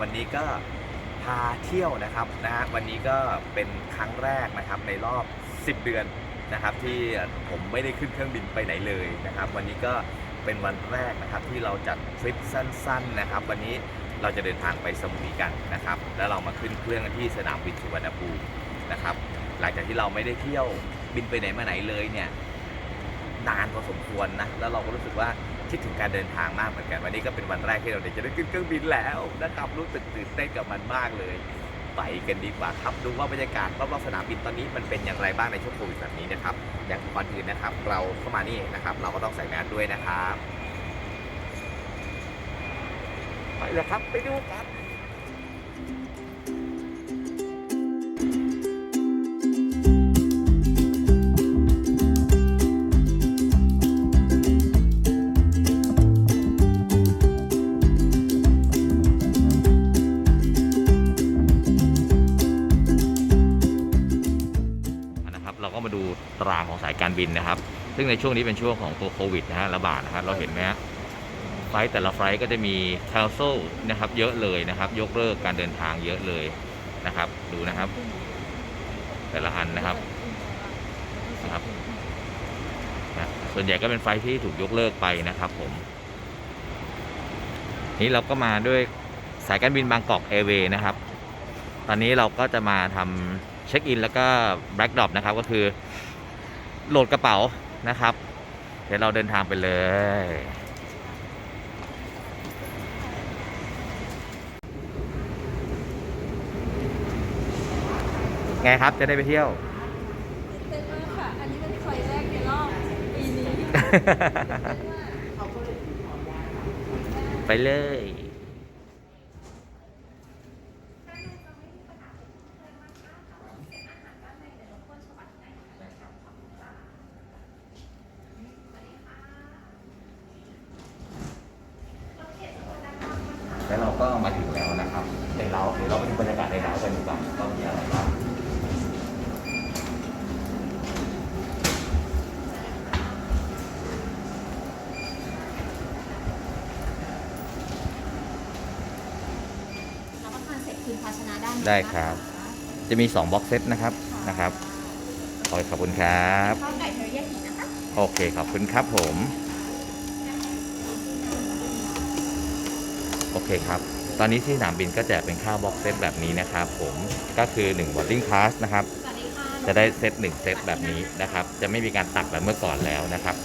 วันนี้ก็พาเที่ยวนะครับนะฮะวันนี้ก็เป็นครั้งแรกนะครับในรอบ 10 เดือนนะครับที่ผมไม่ได้ขึ้นเครื่องบินไปไหนเลยนะครับ วันนี้ก็เป็นวันแรกนะครับที่เราจัดทริปสั้นๆนะครับ วันนี้เราจะเดินทางไปสมุยกันนะครับ แล้วเรามาขึ้นเครื่องที่สนามบินสุวรรณภูมินะครับ หลังจากที่เราไม่ได้เที่ยวบินไปไหนมาไหนเลยเนี่ยนานพอสมควรนะแล้วเราก็รู้สึกว่า คิดถึงการเดินทางมากเหมือนกัน วันนี้ก็เป็นวันแรกที่เราจะได้ขึ้นเครื่องบินแล้วนะครับรู้สึกตื่นเต้นกับมันมากเลย ไปกันดีกว่าครับดูว่าบรรยากาศรอบๆสนามบินตอนนี้มันเป็นอย่างไรบ้างในช่วงโควิดแบบนี้นะครับ อย่างก่อนอื่นนะครับ เราเข้ามานี่นะครับ เราก็ต้องใส่แมสด้วยนะครับไปเลยครับไปดูกัน ดูตารางของสายการบินนะครับ ซึ่งในช่วงนี้เป็นช่วงของตัวโควิดนะฮะระบาดนะครับเราเห็นไหมฮะไฟล์แต่ละไฟล์ก็จะมี cancel นะครับ เยอะเลยนะครับ ยกเลิกการเดินทางเยอะเลยนะครับ ดูนะครับ แต่ละอันนะครับนะครับนะส่วนใหญ่ก็เป็นไฟล์ที่ถูกยกเลิกไปนะครับ ผม นี้เราก็มาด้วยสายการบินบางกอกแอร์เวย์นะครับ ตอนนี้เราก็จะมาทำ เช็คอินแล้วก็แบล็กดรอปนะครับก็คือโหลดกระเป๋านะครับ เดี๋ยวเราเดินทางไปเลย ไงครับจะได้ไปเที่ยว เต้นมากค่ะ อันนี้เป็นไฟล์แรกในรอบปีนี้ ไปเลย แล้วเราก็มาถึงแล้วนะครับในเราเดี๋ยวเราไปดูบรรยากาศในเรากันดีกว่าว่ามีอะไรบ้าง รับประทานเสร็จคืนภาชนะด้านนี้ ได้ครับ จะมี2บ็อกเซตนะครับนะครับขอขอบคุณครับข้าวไก่เทอริยากินะคะโอเคขอบคุณครับผม โอเคครับ ตอนนี้ที่สนามบินก็แจกเป็นข้าวบ็อกเซตแบบนี้นะครับผมก็คือ1 boarding pass นะครับ สวัสดีค่ะจะได้เซต1เซตแบบนี้นะครับ จะไม่มีการตักแบบเมื่อก่อนแล้วนะครับ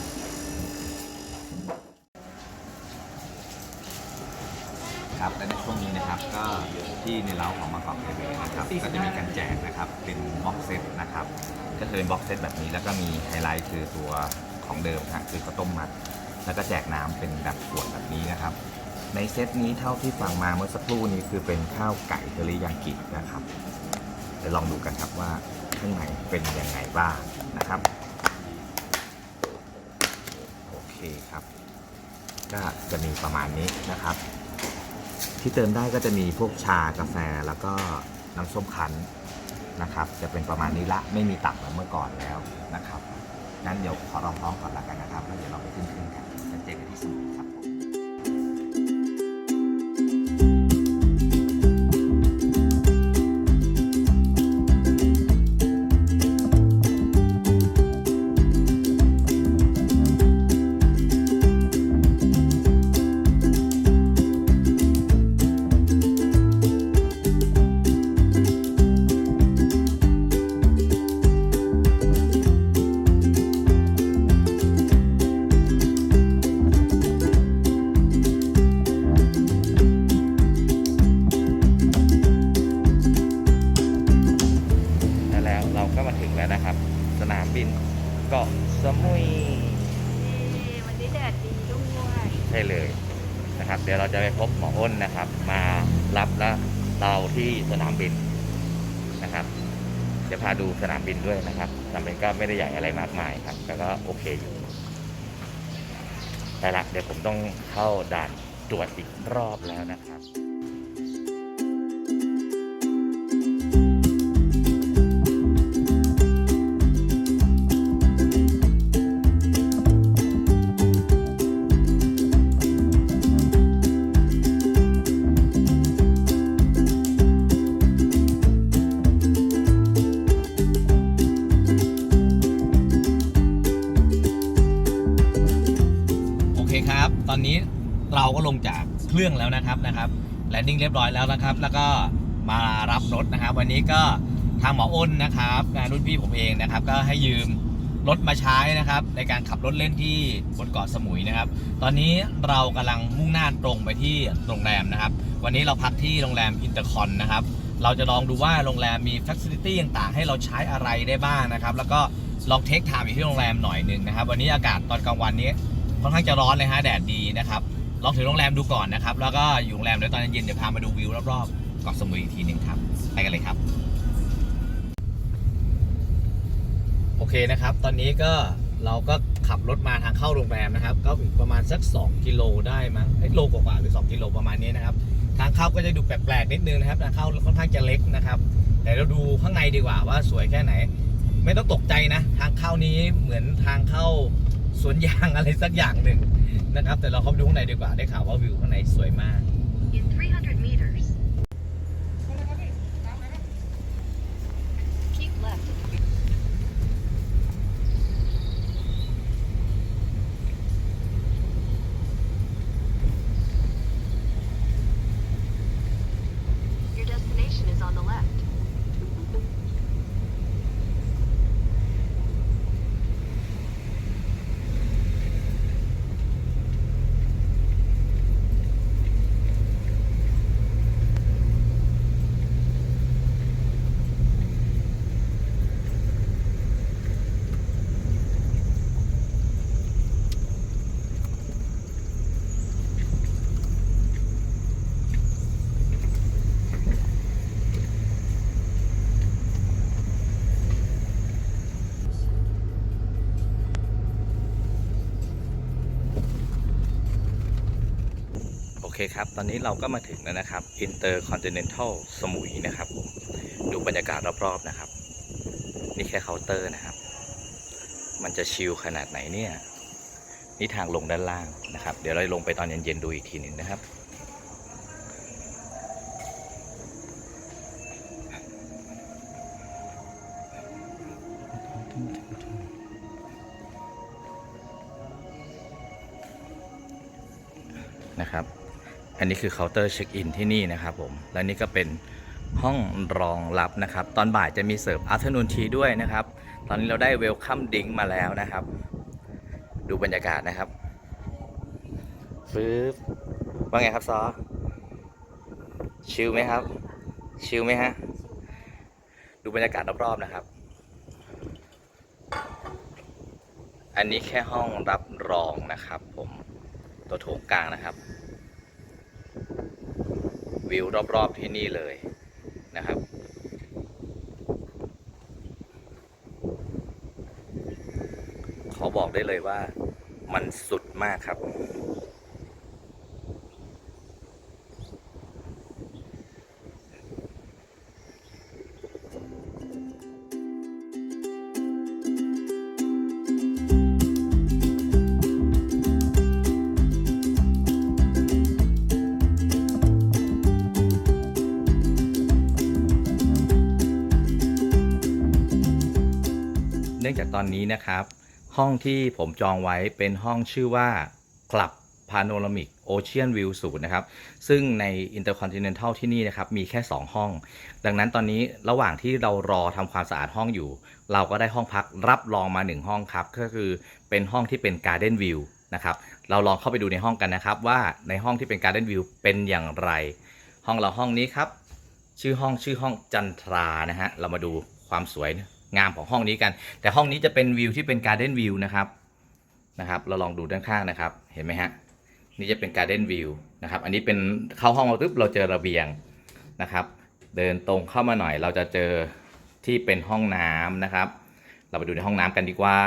ครับและในช่วงนี้นะครับก็ ที่ในเล้าของมังกรเทเวนะครับก็จะมีการแจกนะครับเป็นบ็อกเซตนะครับก็คือเป็นบ็อกเซตแบบนี้แล้วก็มีไฮไลท์คือตัวของเดิมครับคือข้าวต้มมัด แล้วก็แจกน้ำเป็นแบบขวดแบบนี้นะครับ ในเซตนี้เท่าที่ฟังมาเมื่อสักครู่นี้คือเป็นข้าวไก่เทอริยากินะครับเดี๋ยวลองดูกันครับว่าข้างในเป็นยังไงบ้างนะครับโอเคครับ ก็จะมีประมาณนี้นะครับ ที่เติมได้ก็จะมีพวกชากาแฟแล้วก็น้ำส้มคั้นนะครับ จะเป็นประมาณนี้ละไม่มีตับเหมือนเมื่อก่อนแล้วนะครับงั้นเดี๋ยวขอลองท้องก่อนละกันนะครับแล้วเดี๋ยวเราไปขึ้นเครื่องกันจะเจอกันที่สมุยครับ ให้เลยนะครับ เดี๋ยวเราจะไปพบหมออ้นนะครับ มารับและเราที่สนามบินนะครับเดี๋ยวพาดูสนามบินด้วยนะครับสนามบินก็ไม่ได้ใหญ่อะไรมากมายครับแต่ก็โอเคอยู่แต่ละเดี๋ยวผมต้องเข้าด่านตรวจอีกรอบแล้วนะครับ แลนดิ้งเรียบร้อยแล้วนะครับ แล้วก็มารับรถนะครับ วันนี้ก็ทางหมออ้นนะครับงานรุ่นพี่ผมเองนะครับ ก็ให้ยืมรถมาใช้นะครับ ในการขับรถเล่นที่บนเกาะสมุยนะครับ ตอนนี้เรากำลังมุ่งหน้าตรงไปที่โรงแรมนะครับ วันนี้เราพักที่โรงแรมอินเตอร์คอนนะครับ เราจะลองดูว่าโรงแรมมีฟั c ซิลิตี้ต่างๆ ให้เราใช้อะไรได้บ้างนะครับ แล้วก็ลองเทคไทม์อยู่ที่โรงแรมหน่อยหนึ่งนะครับ วันนี้อากาศตอนกลางวันนี้ค่อนข้างจะร้อนเลยฮะแดดดีนะครับ ลองถึงโรงแรมดูก่อนนะครับ แล้วก็อยู่โรงแรมเดี๋ยวตอนเย็นเดี๋ยวพามาดูวิวรอบๆเกาะสมุยอีกทีหนึ่งครับ ไปกันเลยครับ โอเคนะครับ ตอนนี้ก็เราก็ขับรถมาทางเข้าโรงแรมนะครับ ก็อีกประมาณสัก 2 กิโลได้มั้งเอ้ยโลกว่าหรือ 2 กิโลประมาณนี้นะครับ ทางเข้าก็จะดูแปลกๆนิดนึงนะครับ ทางเข้าค่อนข้างจะเล็กนะครับ แต่เราดูข้างในดีกว่าว่าสวยแค่ไหน ไม่ต้องตกใจนะ ทางเข้านี้เหมือนทางเข้า สวนยางอะไรสักอย่างหนึ่งนะครับ แต่เราเข้าไปดูข้างในดีกว่าได้ข่าวว่าวิวข้างในสวยมาก เคครับ ตอนนี้เราก็มาถึงแล้วนะครับ Intercontinental สมุยนะครับผม ดูบรรยากาศรอบๆนะครับ นี่แค่เคาน์เตอร์นะครับ มันจะชิลขนาดไหนเนี่ย นี่ทางลงด้านล่างนะครับ เดี๋ยวเราลงไปตอนเย็นๆดูอีกทีหนึ่งนะครับนะครับ คือเคาน์เตอร์เช็คอินที่นี่นะครับผม และนี่ก็เป็นห้องรองรับนะครับ ตอนบ่ายจะมีเสิร์ฟอั t เ r n นูนทีด้วยนะครับ ตอนนี้เราได้เวลคัมดิงมาแล้วนะครับ ดูบรรยากาศนะครับฟื้บว่าไงครับซอ ชิลไหมครับ ชิลไหมฮะ ดูบรรยากาศรอบๆนะครับ อันนี้แค่ห้องรับรองนะครับ ผม ตัวโถงกลางนะครับ วิวรอบๆที่นี่เลยนะครับ ขอบอกได้เลยว่ามันสุดมากครับ นื่องจากตอนนี้นะครับ ห้องที่ผมจองไว้เป็นห้องชื่อว่า Club Panoramic Ocean View ศูนย์นะครับ ซึ่งใน Intercontinental ที่นี่นะครับ มีแค่ 2 ห้อง ดังนั้นตอนนี้ระหว่างที่เรารอทำความสะอาดห้องอยู่ เราก็ได้ห้องพักรับรองมา 1 ห้องครับ ก็คือเป็นห้องที่เป็น Garden View นะครับ เราลองเข้าไปดูในห้องกันนะครับ ว่าในห้องที่เป็น Garden View เป็นอย่างไร ห้องเราห้องนี้ครับ ชื่อห้องชื่อห้องจันทรานะฮะ เรามาดูความสวย งามของห้องนี้กัน แต่ห้องนี้จะเป็นวิวที่เป็นการ์เด้นวิวนะครับนะครับเราลองดูด้านข้างนะครับเห็นไหมฮะนี่จะเป็นการ์เด้นวิวนะครับอันนี้เป็นเข้าห้องมาปุ๊บเราเจอระเบียงนะครับ เดินตรงเข้ามาหน่อย เราจะเจอที่เป็นห้องน้ำนะครับ เราไปดูในห้องน้ำกันดีกว่า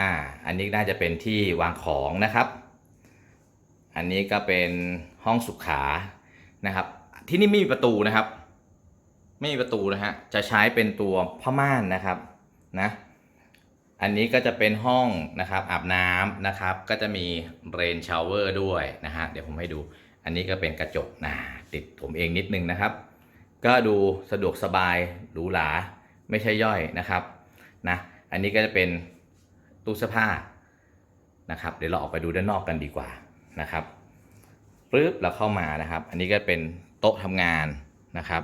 อ่า อันนี้น่าจะเป็นที่วางของนะครับ อันนี้ก็เป็นห้องสุขานะครับ ที่นี่ไม่มีประตูนะครับ ไม่มีประตูนะฮะ จะใช้เป็นตัวผ้าม่านนะครับนะ อันนี้ก็จะเป็นห้องนะครับอาบน้ำนะครับ ก็จะมีเรนชาวเวอร์ด้วยนะฮะ เดี๋ยวผมให้ดู อันนี้ก็เป็นกระจกนะติดผมเองนิดนึงนะครับ ก็ดูสะดวกสบายหรูหราไม่ใช่ย่อยนะครับนะ อันนี้ก็จะเป็นตู้เสื้อผ้านะครับ เดี๋ยวเราออกไปดูด้านนอกกันดีกว่านะครับปึ๊บเราเข้ามานะครับ อันนี้ก็เป็นโต๊ะทำงานนะครับ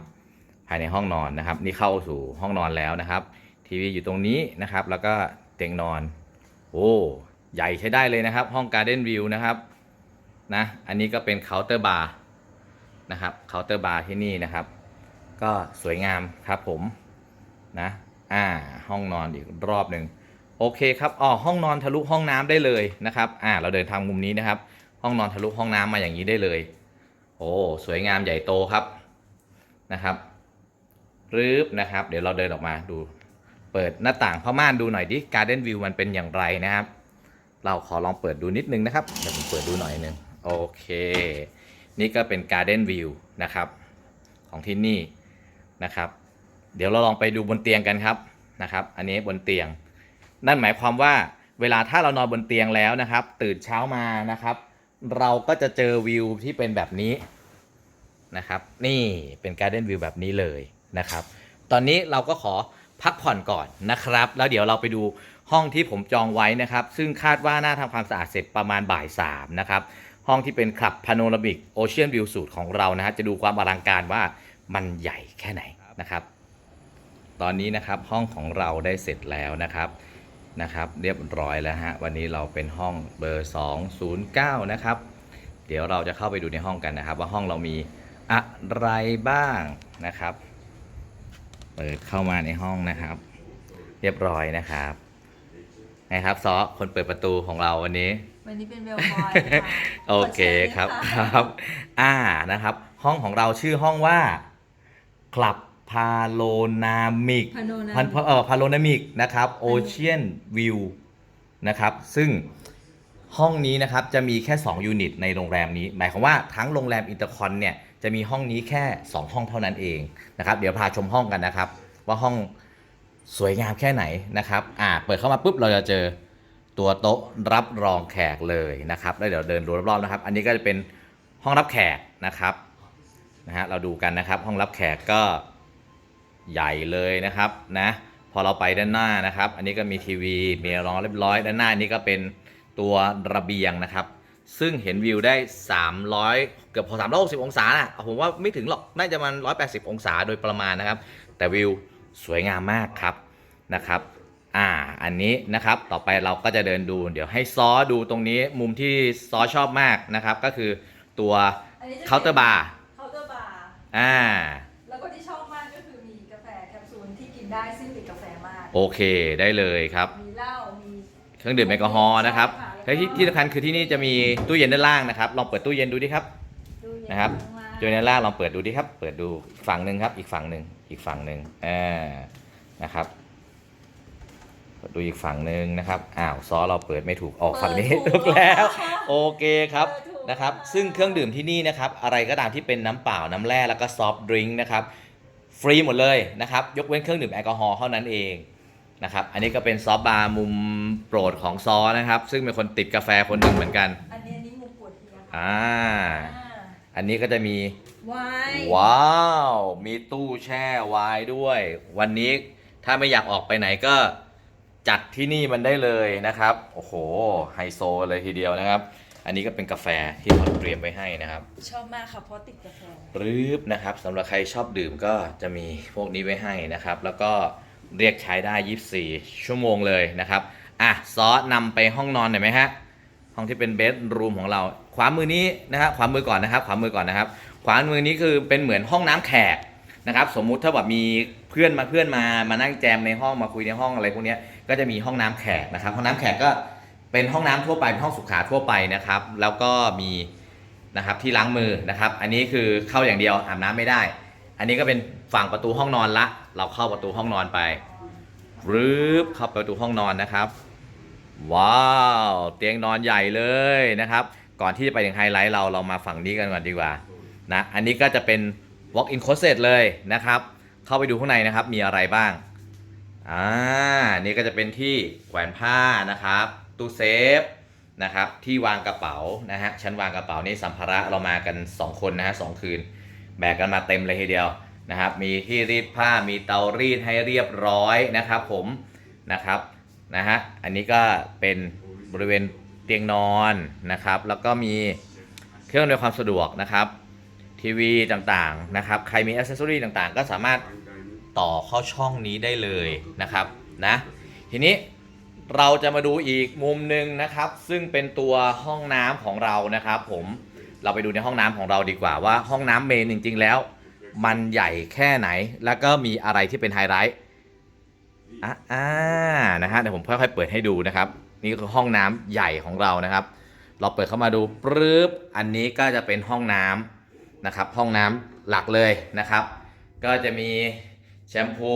ภายในห้องนอนนะครับ นี่เข้าสู่ห้องนอนแล้วนะครับ ทีวีอยู่ตรงนี้นะครับ แล้วก็เตียงนอน โอ้ใหญ่ใช้ได้เลยนะครับ ห้องการ์เด้นวิวนะครับนะอันนี้ก็เป็นเคาน์เตอร์บาร์นะครับเคาน์เตอร์บาร์ที่นี่นะครับ ก็สวยงามครับผมนะอ่าห้องนอนอีกรอบหนึ่งโอเคครับอ๋อห้องนอนทะลุห้องน้ำได้เลยนะครับอ่าเราเดินทางมุมนี้นะครับ ห้องนอนทะลุห้องน้ำมาอย่างนี้ได้เลย โอ้สวยงามใหญ่โตครับนะครับ รืบนะครับ เดี๋ยวเราเดินออกมาดู เปิดหน้าต่างผ้าม่านดูหน่อยดิ Garden View มันเป็นอย่างไรนะครับ เราขอลองเปิดดูนิดนึงนะครับเดี๋ยวผมเปิดดูหน่อยนึงโอเค นี่ก็เป็น Garden View นะครับ ของที่นี่นะครับ เดี๋ยวเราลองไปดูบนเตียงกันครับนะครับ อันนี้บนเตียง นั่นหมายความว่าเวลาถ้าเรานอนบนเตียงแล้วนะครับ ตื่นเช้ามานะครับ เราก็จะเจอวิวที่เป็นแบบนี้นะครับ นี่เป็น Garden View แบบนี้เลย นะครับ ตอนนี้เราก็ขอพักผ่อนก่อนนะครับ แล้วเดี๋ยวเราไปดูห้องที่ผมจองไว้นะครับ ซึ่งคาดว่าน่าทำความสะอาดเสร็จประมาณบ่ายสามนะครับ ห้องที่เป็นคลับพาโนรามิกโอเชียนวิวสูตรของเรานะฮะจะดูความอลังการว่ามันใหญ่แค่ไหนนะครับ ตอนนี้นะครับห้องของเราได้เสร็จแล้วนะครับนะครับ เรียบร้อยแล้วฮะวันนี้เราเป็นห้องเบอร์ 209 นะครับ เดี๋ยวเราจะเข้าไปดูในห้องกันนะครับ ว่าห้องเรามีอะไรบ้างนะครับ ปิดเข้ามาในห้องนะครับ เรียบร้อยนะครับนะครับซอคนเปิดประตูของเราวันนี้ วันนี้เป็นเบลบอยค่ะโอเคครับขอคเชิญรับ อ่านะครับ ห้องของเราชื่อห้องว่าคลับพาโลนามิกพาโนนาพันเอ่อพาโลนามิกนะครับโอเชียนวิวนะครับซึ่งห้องนี้นะครับจะมีแค่ 2 ยูนิตในโรงแรมนี้ หมายความว่าทั้งโรงแรมอินเตอร์คอนเนี่ย จะมีห้องนี้แค่ 2 ห้องเท่านั้นเองนะครับ เดี๋ยวพาชมห้องกันนะครับ ว่าห้องสวยงามแค่ไหนนะครับอ่าเปิดเข้ามาปุ๊บเราจะเจอตัวโต๊ะรับรองแขกเลยนะครับแล้วเดี๋ยวเดินดูรอบๆนะครับ อันนี้ก็จะเป็นห้องรับแขกนะครับนะฮะเราดูกันนะครับ ห้องรับแขกก็ใหญ่เลยนะครับนะพอเราไปด้านหน้านะครับ อันนี้ก็มีทีวีมีรองเรียบร้อยด้านหน้านี้ก็เป็นตัวระเบียงนะครับ ซึ่งเห็นวิวได้ 300 เกือบพอ360 องศานะผมว่าไม่ถึงหรอกน่าจะมัน 180 องศาโดยประมาณนะครับ แต่วิวสวยงามมากครับนะครับอ่าอันนี้นะครับต่อไปเราก็จะเดินดู เดี๋ยวให้ซอดูตรงนี้มุมที่ซอชอบมากนะครับ ก็คือตัวอันนี้จะป็นเคาน์เตอร์บาร์เคาน์เตอร์บาร์อ่าแล้วก็ที่ชอบมากก็คือมีกาแฟแคปซูลที่กินได้ซึ่งติดกาแฟมาก โอเคได้เลยครับ มีเหล้ามีเครื่องดื่มแอลกอฮอล์นะครับใช่ค่ะ และที่ที่สำคัญคือที่นี่จะมีตู้เย็นด้านล่างนะครับ ลองเปิดตู้เย็นดูดิครับตู้เย็นนะครับข้างล่างตู้เย็นด้านล่างลองเปิดดูดิครับ เปิดดูอีกฝั่งหนึ่งครับ อีกฝั่งหนึ่งอีกฝั่งหนึ่งอ่านะครับเปิดดูอีกฝั่งหนึ่งนะครับ อ้าวซอเราเปิดไม่ถูกออกฝั่งนี้เปิถูดกถูกแล้วค่ะโอเคครับเปิดถูกนะครับค่ะซึ่งเครื่องดื่มที่นี่นะครับ อะไรก็ตามที่เป็นน้ำเปล่าน้ำแร่แล้วก็ซอฟต์ดริงก์นะครับ ฟรีหมดเลยนะครับ ยกเว้นเครื่องดื่มแอลกอฮอล์เท่านั้นเอง นะครับ อันนี้ก็เป็นซอฟต์บาร์มุมโปรดของซอนะครับ ซึ่งเป็นคนติดกาแฟคนหนึ่งเหมือนกัน อันนี้อันนี้มุมปวดเฮียค่ะอ่าอ่าอันนี้ก็จะมีไวายว้าว มีตู้แช่ไวน์ด้วย วันนี้ถ้าไม่อยากออกไปไหนก็จัดที่นี่มันได้เลยนะครับ โอ้โห ไฮโซเลยทีเดียวนะครับ อันนี้ก็เป็นกาแฟที่เขาเตรียมไว้ให้นะครับชอบมากค่ะเพราะติดกาแฟ รืบนะครับสำหรับใครชอบดื่มก็จะมีพวกนี้ไว้ให้นะครับ แล้วก็ เรียกใช้ได้ 24 ชั่วโมงเลยนะครับอะซอสนำไปห้องนอนหน่อยไหมฮะห้องที่เป็นเบดรูมของเรา ขวามือนี้นะครับขวามือก่อนนะครับ ขวามือก่อนนะครับ ขวามือนี้คือเป็นเหมือนห้องน้ำแขกนะครับ สมมุติถ้าแบบมีเพื่อนมาเพื่อนมามานั่งแจมในห้องมาคุยในห้องอะไรพวกนี้ก็จะมีห้องน้ำแขกนะครับ ห้องน้ำแขกก็เป็นห้องน้ำทั่วไปเป็นห้องสุขาทั่วไปนะครับ แล้วก็มีนะครับที่ล้างมือนะครับ อันนี้คือเข้าอย่างเดียวอาบน้ำไม่ได้ อันนี้ก็เป็นฝั่งประตูห้องนอนละ เราเข้าประตูห้องนอนไปรืบเข้าประตูห้องนอนนะครับ ว้าว เตียงนอนใหญ่เลยนะครับ ก่อนที่จะไปถึงไฮไลท์เราเรามาฝั่งนี้กันก่อนดีกว่านะ อันนี้ก็จะเป็น walk in closet เลยนะครับ เข้าไปดูข้างในนะครับ มีอะไรบ้าง อ่า นี่ก็จะเป็นที่แขวนผ้านะครับ ตู้เซฟนะครับ ที่วางกระเป๋านะฮะ ชั้นวางกระเป๋านี่สัมภาระเรามากัน 2 คนนะฮะสองคืน แบกกันมาเต็มเลยทีเดียวนะครับ มีที่รีดผ้ามีเตารีดให้เรียบร้อยนะครับผมนะครับนะฮะอันนี้ก็เป็นบริเวณเตียงนอนนะครับ แล้วก็มีเครื่องอำนวยความสะดวกนะครับ ทีวีต่างๆนะครับ ใครมีอ c เซสซอรีต่างๆ ก็สามารถต่อเข้าช่องนี้ได้เลยนะครับนะทีนี้เราจะมาดูอีกมุมหนึ่งนะครับ ซึ่งเป็นตัวห้องน้ำของเรานะครับผม เราไปดูในห้องน้ำของเราดีกว่าว่าห้องน้ำเมนจริง ๆ แล้ว มันใหญ่แค่ไหน แล้วก็มีอะไรที่เป็นไฮไลท์อ่าอ่านะฮะเดี๋ยวผมค่อยๆเปิดให้ดูนะครับ นี่คือห้องน้ำใหญ่ของเรานะครับ เราเปิดเข้ามาดูปรึ๊บอันนี้ก็จะเป็นห้องน้ำนะครับ ห้องน้ำหลักเลยนะครับ ก็จะมีแชมพู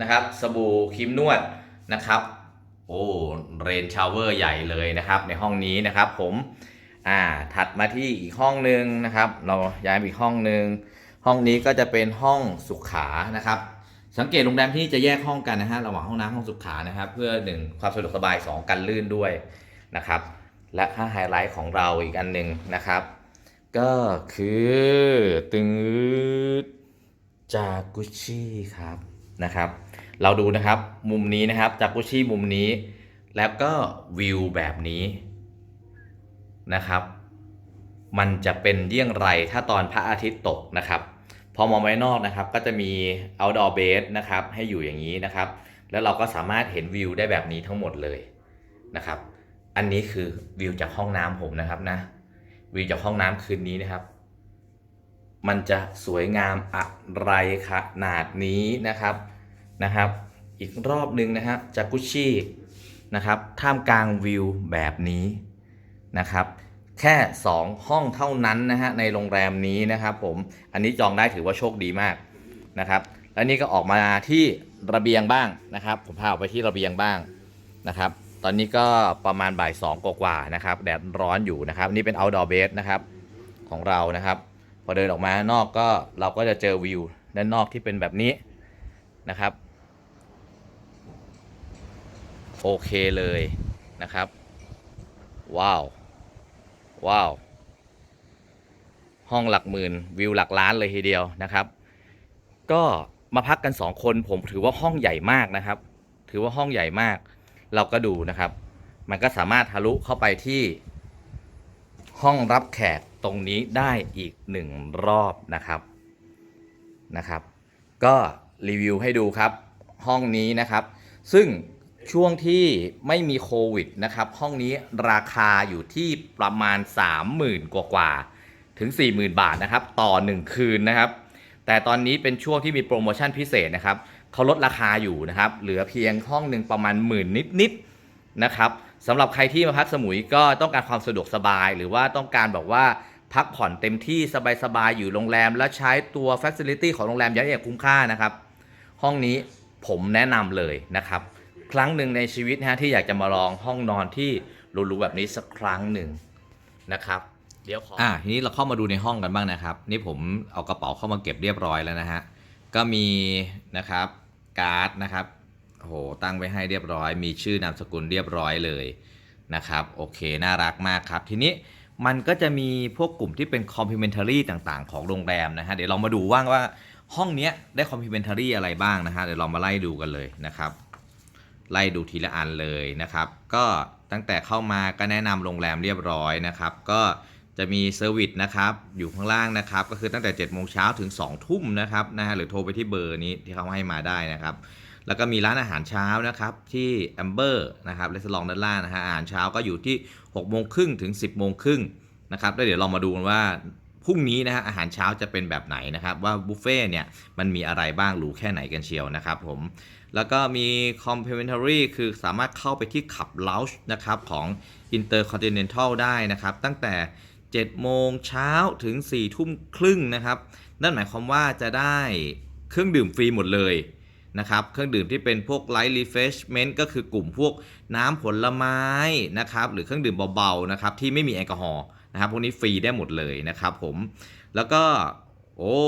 นะครับสบู่ครีมนวดนะครับโอ้เรนชาวเวอร์ใหญ่เลยนะครับ ในห้องนี้นะครับ ผม อ่าถัดมาที่อีกห้องหนึ่งนะครับ เราย้ายไปอีกห้องหนึ่งห้องนี้ก็จะเป็นห้องสุขานะครับ สังเกตโรงแรมที่จะแยกห้องกันนะฮะระหว่างห้องน้ำห้องสุขานะครับ เพื่อหนึ่งความสะดวกสบายสองกันลื่นด้วยนะครับ และค่าไฮไลท์ของเราอีกอันหนึ่งนะครับ ก็คือตึงจากุชิครับนะครับ เราดูนะครับมุมนี้นะครับจากุชิมุมนี้ แล้วก็วิวแบบนี้ นะครับ มันจะเป็นเยี่ยงไรถ้าตอนพระอาทิตย์ตกนะครับ พอมองไว้นอกนะครับก็จะมี outdoor base นะครับให้อยู่อย่างนี้นะครับ แล้วเราก็สามารถเห็นวิวได้แบบนี้ทั้งหมดเลยนะครับ อันนี้คือวิวจากห้องน้ำผมนะครับนะ วิวจากห้องน้ำคืนนี้นะครับ มันจะสวยงามอะไรขนาดนี้นะครับนะครับ อีกรอบหนึ่งนะครับจากุชินะครับ ท่ามกลางวิวแบบนี้ นะครับแค่ 2 ห้องเท่านั้นนะฮะในโรงแรมนี้นะครับผมอันนี้จองได้ถือว่าโชคดีมากนะครับแล้วนี่ก็ออกมาที่ระเบียงบ้างนะครับ ผมพาออกไปที่ระเบียงบ้างนะครับ ตอนนี้ก็ประมาณบ่ายสองกว่าๆนะครับแดดร้อนอยู่นะครับ นี่เป็น outdoor base นะครับของเรานะครับ พอเดินออกมาข้างนอกก็เราก็จะเจอวิวด้านนอกที่เป็นแบบนี้นะครับ โอเคเลยนะครับ ว้าว ว้าว ห้องหลักหมื่นวิวหลักล้านเลยทีเดียวนะครับ ก็มาพักกัน2คนผมถือว่าห้องใหญ่มากนะครับ ถือว่าห้องใหญ่มาก เราก็ดูนะครับ มันก็สามารถทะลุเข้าไปที่ห้องรับแขกตรงนี้ได้อีกหนึ่งรอบนะครับนะครับ ก็รีวิวให้ดูครับห้องนี้นะครับ ซึ่ง ช่วงที่ไม่มีโควิดนะครับ ห้องนี้ราคาอยู่ที่ประมาณ 30,000 กว่ากว่าถึง 40,000 บาทนะครับ ต่อ 1 คืนนะครับ แต่ตอนนี้เป็นช่วงที่มีโปรโมชั่นพิเศษนะครับเขาลดราคาอยู่นะครับ เหลือเพียงห้องหนึ่งประมาณหมื่นนิดๆนะครับสำหรับใครที่มาพักสมุยก็ต้องการความสะดวกสบาย หรือว่าต้องการแบบว่าพักผ่อนเต็มที่สบายๆอยู่โรงแรม แล้วใช้ตัวฟั c ซิลิตี้ของโรงแรมอย่างอย่างคุ้มค่านะครับ ห้องนี้ผมแนะนำเลยนะครับ ครั้งหนึ่งในชีวิตนะฮะที่อยากจะมาลองห้องนอนที่หรูๆแบบนี้สักครั้งหนึ่งนะครับ เดี๋ยวขออ่าทีนี้เราเข้ามาดูในห้องกันบ้างนะครับ นี่ผมเอากระเป๋าเข้ามาเก็บเรียบร้อยแล้วนะฮะก็มีนะครับการ์ดนะครับโอ้โหตั้งไว้ให้เรียบร้อย มีชื่อนามสกุลเรียบร้อยเลยนะครับโอเคน่ารักมากครับ ทีนี้มันก็จะมีพวกกลุ่มที่เป็น complimentary ต่างๆ ของโรงแรมนะฮะเดี๋ยวเรามาดูว่างว่าห้องนี้ได้ complimentary อะไรบ้างนะฮะเดี๋ยวเรามาไล่ดูกันเลยนะครับ ไล่ดูทีละอันเลยนะครับ ก็ตั้งแต่เข้ามาก็แนะนำโรงแรมเรียบร้อยนะครับ ก็จะมีเซอร์วิสนะครับอยู่ข้างล่างนะครับ ก็คือตั้งแต่7จ็ดโมงเช้าถึง2องทุ่มนะครับนะฮะหรือโทรไปที่เบอร์นี้ที่เขาให้มาได้นะครับ แล้วก็มีร้านอาหารเช้านะครับที่แอมเบอร์นะครับเรสลองด้านล่างนะฮะอาหารเช้าก็อยู่ที่6กโมงครึ่งถึง 10บโมงครึ่งนะครับแล้วเดี๋ยวเรามาดูกันว่าพรุ่งนี้นะฮะอาหารเช้าจะเป็นแบบไหนนะครับ ว่าบุฟเฟ่เนี่ยมันมีอะไรบ้างหรูแค่ไหนกันเชียวนะครับผม แล้วก็มี complimentary คือสามารถเข้าไปที่ขับ lounge นะครับของ intercontinental ได้นะครับ ตั้งแต่ 7 โมงเช้าถึง 4 ทุ่มครึ่งนะครับ นั่นหมายความว่าจะได้เครื่องดื่มฟรีหมดเลยนะครับ เครื่องดื่มที่เป็นพวก light refreshment ก็คือกลุ่มพวกน้ำผลไม้นะครับ หรือเครื่องดื่มเบาๆนะครับที่ไม่มีแอลกอฮอล์นะครับ พวกนี้ฟรีได้หมดเลยนะครับผม แล้วก็โอ้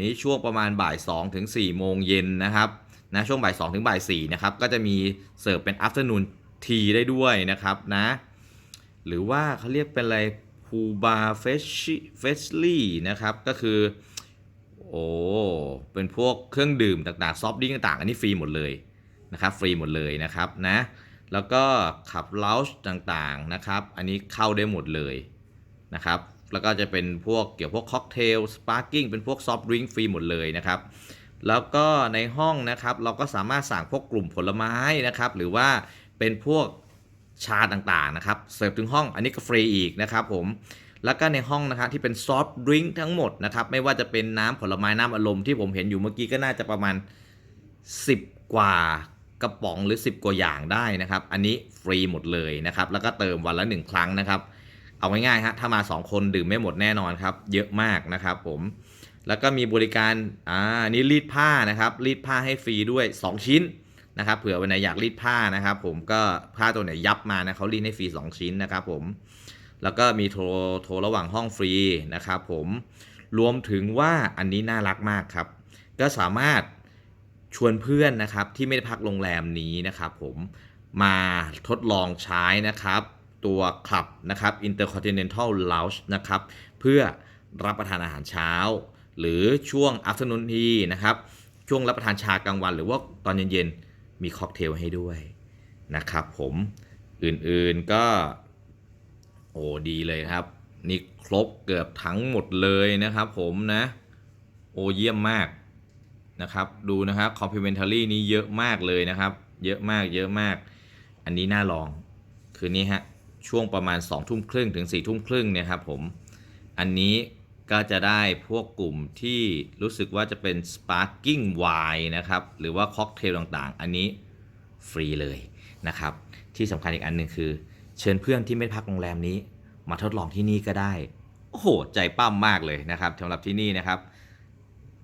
นี้ช่วงประมาณบ่าย2ถึง4โมงเย็นนะครับ นะช่วงบ่าย2ถึงบ่าย4นะครับก็จะมีเสิร์ฟเป็น afternoon tea ได้ด้วยนะครับนะหรือว่าเขาเรียกเป็นอะไรพูบาเฟชเฟชลี่นะครับก็คือโอ้เป็นพวกเครื่องดื่มต่างๆซอฟต์ดริงต่างๆ อันนี้ฟรีหมดเลยนะครับฟรีหมดเลยนะครับนะแล้วก็ขับเลาส์ต่างๆนะครับ อันนี้เข้าได้หมดเลยนะครับแล้วก็จะเป็นพวกเกี่ยวพวกค็อกเทลสปาร์กิ้งเป็นพวกซอฟต์ดริงก์ฟรีหมดเลยนะครับ แล้วก็ในห้องนะครับเราก็สามารถสั่งพวกกลุ่มผลไม้นะครับหรือว่าเป็นพวกชาต่างๆนะครับเสิร์ฟถึงห้องอันนี้ก็ฟรีอีกนะครับผมแล้วก็ในห้องนะครับที่เป็นซอฟต์ดริงก์ทั้งหมดนะครับไม่ว่าจะเป็นน้ำผลไม้น้ำอารมณ์ที่ผมเห็นอยู่เมื่อกี้ก็น่าจะประมาณ 10 กว่ากระป๋องหรือ 10 กว่าอย่างได้นะครับ อันนี้ฟรีหมดเลยนะครับแล้วก็เติมวันละ 1 ครั้งนะครับ เอาง่ายๆฮะถ้ามา 2 คนดื่มไม่หมดแน่นอนครับ เยอะมากนะครับผม แล้วก็มีบริการอ่าอันนี้รีดผ้านะครับ รีดผ้าให้ฟรีด้วย 2 ชิ้นนะครับเผื่อวันไหนอยากรีดผ้านะครับ ผมก็ผ้าตัวไหนยับมานะเขารีดให้ฟรี2 ชิ้นนะครับผมแล้วก็มีโทรโทรระหว่างห้องฟรีนะครับผมรวมถึงว่าอันนี้น่ารักมากครับ ก็สามารถชวนเพื่อนนะครับที่ไม่ได้พักโรงแรมนี้นะครับ ผมมาทดลองใช้นะครับ ตัวคลับนะครับ Intercontinental Lounge นะครับ เพื่อรับประทานอาหารเช้า หรือช่วง afternoon tea นะครับ ช่วงรับประทานชากลางวัน หรือว่าตอนเย็นๆ มีค็อกเทลให้ด้วยนะครับผมอื่นๆก็โอ้ดีเลยครับ นี่ครบเกือบทั้งหมดเลยนะครับผมนะ โอ้เยี่ยมมากนะครับ ดูนะครับ complimentary นี้เยอะมากเลยนะครับ เยอะมากเยอะมาก อันนี้น่าลองคืนนี้ฮะช่วงประมาณ2องทุ่มครึ่งถึง4ี่ทุ่มครึ่งเนี่ยครับผม อันนี้ ก็จะได้พวกกลุ่มที่รู้สึกว่าจะเป็น Sparking wine นะครับ หรือว่าค็อกเทลต่างๆ อันนี้ฟรีเลยนะครับ ที่สำคัญอีกอันหนึ่งคือ เชิญเพื่อนที่ไม่พักโรงแรมนี้ มาทดลองที่นี่ก็ได้ โอ้โห ใจปั้มมากเลยนะครับสำหรับที่นี่นะครับ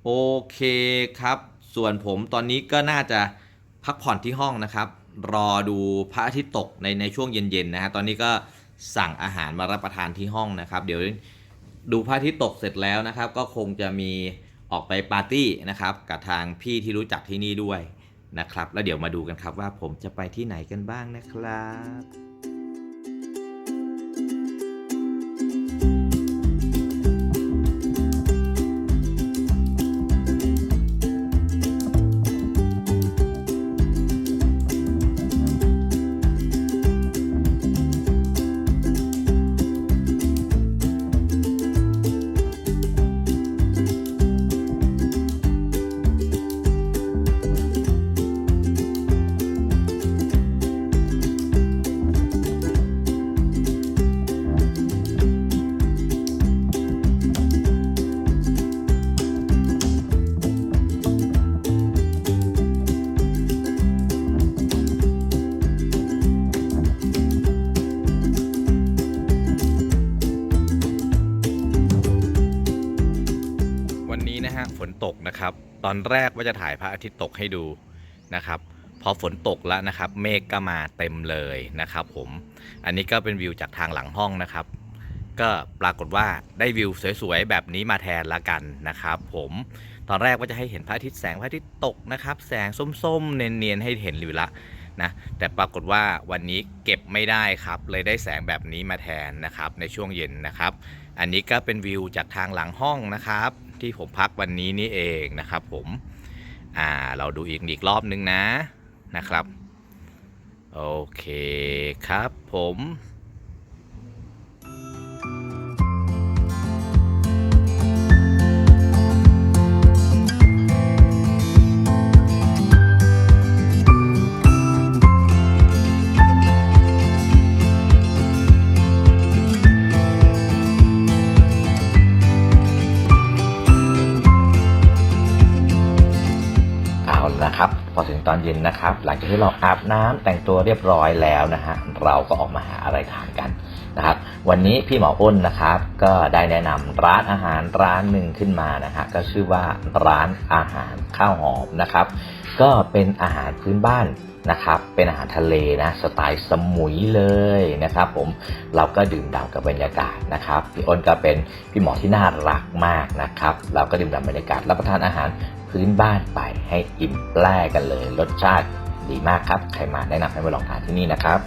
โอเคครับ ส่วนผมตอนนี้ก็น่าจะพักผ่อนที่ห้องนะครับ รอดูพระอาทิตย์ตกในในช่วงเย็นๆนะฮะตอนนี้ก็สั่งอาหารมารับประทานที่ห้องนะครับ เดี๋ยว ดูพระอาทิตย์ตกเสร็จแล้วนะครับ ก็คงจะมีออกไปปาร์ตี้นะครับกับทางพี่ที่รู้จักที่นี่ด้วยนะครับ แล้วเดี๋ยวมาดูกันครับว่าผมจะไปที่ไหนกันบ้างนะครับ ตกนะครับ ตอนแรกว่าจะถ่ายพระอาทิตย์ตกให้ดูนะครับ พอฝนตกแล้วนะครับ เมฆก็มาเต็มเลยนะครับผม อันนี้ก็เป็นวิวจากทางหลังห้องนะครับ ก็ปรากฏว่าได้วิวสวยๆแบบนี้มาแทนละกันนะครับ ผม ตอนแรกว่าจะให้เห็นพระอาทิตย์แสงพระอาทิตย์ตกนะครับ แสงส้มๆ เนียนๆให้เห็นอยู่ละนะแต่ปรากฏว่าวันนี้เก็บไม่ได้ครับ เลยได้แสงแบบนี้มาแทนนะครับในช่วงเย็นนะครับ อันนี้ก็เป็นวิวจากทางหลังห้องนะครับ ที่ผมพักวันนี้นี่เองนะครับ ผมอ่าเราดูอีกอีกรอบนึงนะนะครับ โอเคครับผม เย็นนะครับ หลังจากที่เราอาบน้ำแต่งตัวเรียบร้อยแล้วนะฮะเราก็ออกมาหาอะไรทานกันนะครับ วันนี้พี่หมออ้นนะครับ ก็ได้แนะนำร้านอาหารร้านหนึ่งขึ้นมานะฮะก็ชื่อว่าร้านอาหารข้าวหอมนะครับ ก็เป็นอาหารพื้นบ้านนะครับ เป็นอาหารทะเลนะสไตล์สมุยเลยนะครับ ผมเราก็ดื่มด่ำกับบรรยากาศนะครับพี่อ้นก็เป็นพี่หมอที่น่ารักมากนะครับ เราก็ดื่มด่ำบรรยากาศรับประทานอาหาร พื้นบ้านไปให้อิ่มแปร่กันเลย รสชาติดีมากครับ ใครมาแนะนำให้มาลองทานที่นี่นะครับ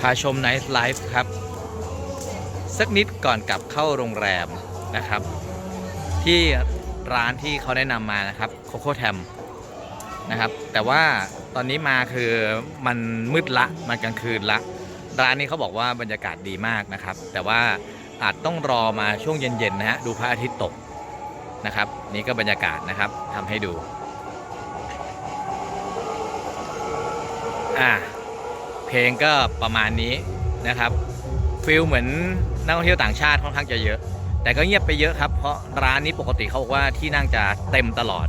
พาชมไนท์ไลฟ์ครับ สักนิดก่อนกลับเข้าโรงแรมนะครับ ที่ ร้านที่เขาแนะนำมานะครับโคโค่แทมนะครับ แต่ว่าตอนนี้มาคือมันมืดละมันกลางคืนละ ร้านนี้เขาบอกว่าบรรยากาศดีมากนะครับ แต่ว่าอาจต้องรอมาช่วงเย็นๆนะฮะดูพระอาทิตย์ตกนะครับ นี่ก็บรรยากาศนะครับทำให้ดูอะเพลงก็ประมาณนี้นะครับฟิลเหมือนนักท่องเที่ยวต่างชาติค่อนข้างจะเยอะ แต่ก็เงียบไปเยอะครับ เพราะร้านนี้ปกติเขาบอกว่าที่นั่งจะเต็มตลอด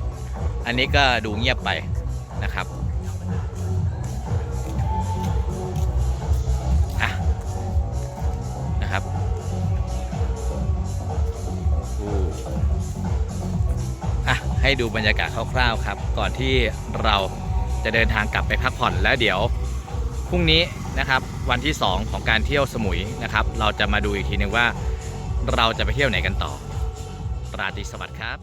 อันนี้ก็ดูเงียบไปนะครับอะนะครับอู้อะให้ดูบรรยากาศคร่าวๆครับ ก่อนที่เราจะเดินทางกลับไปพักผ่อนแล้วเดี๋ยวพรุ่งนี้นะครับวันที่ 2 ของการเที่ยวสมุยนะครับ เราจะมาดูอีกทีนึงว่า เราจะไปเที่ยวไหนกันต่อ ราตรีสวัสดิ์ครับ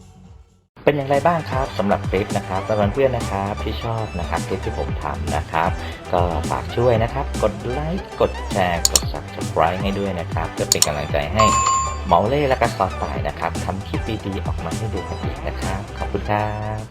เป็นอย่างไรบ้างครับสำหรับคลิปนะครับสำหรับเพื่อนนะครับที่ชอบนะครับคลิปที่ผมทำนะครับ ก็ฝากช่วยนะครับ กดไลค์กดแชร์กด subscribe ให้ด้วยนะครับเพื่อเป็นกำลังใจให้เมาเล่และก็ซอสตายนะครับทำคลิปดีๆออกมาให้ดูกันอีกนะครับ ขอบคุณครับ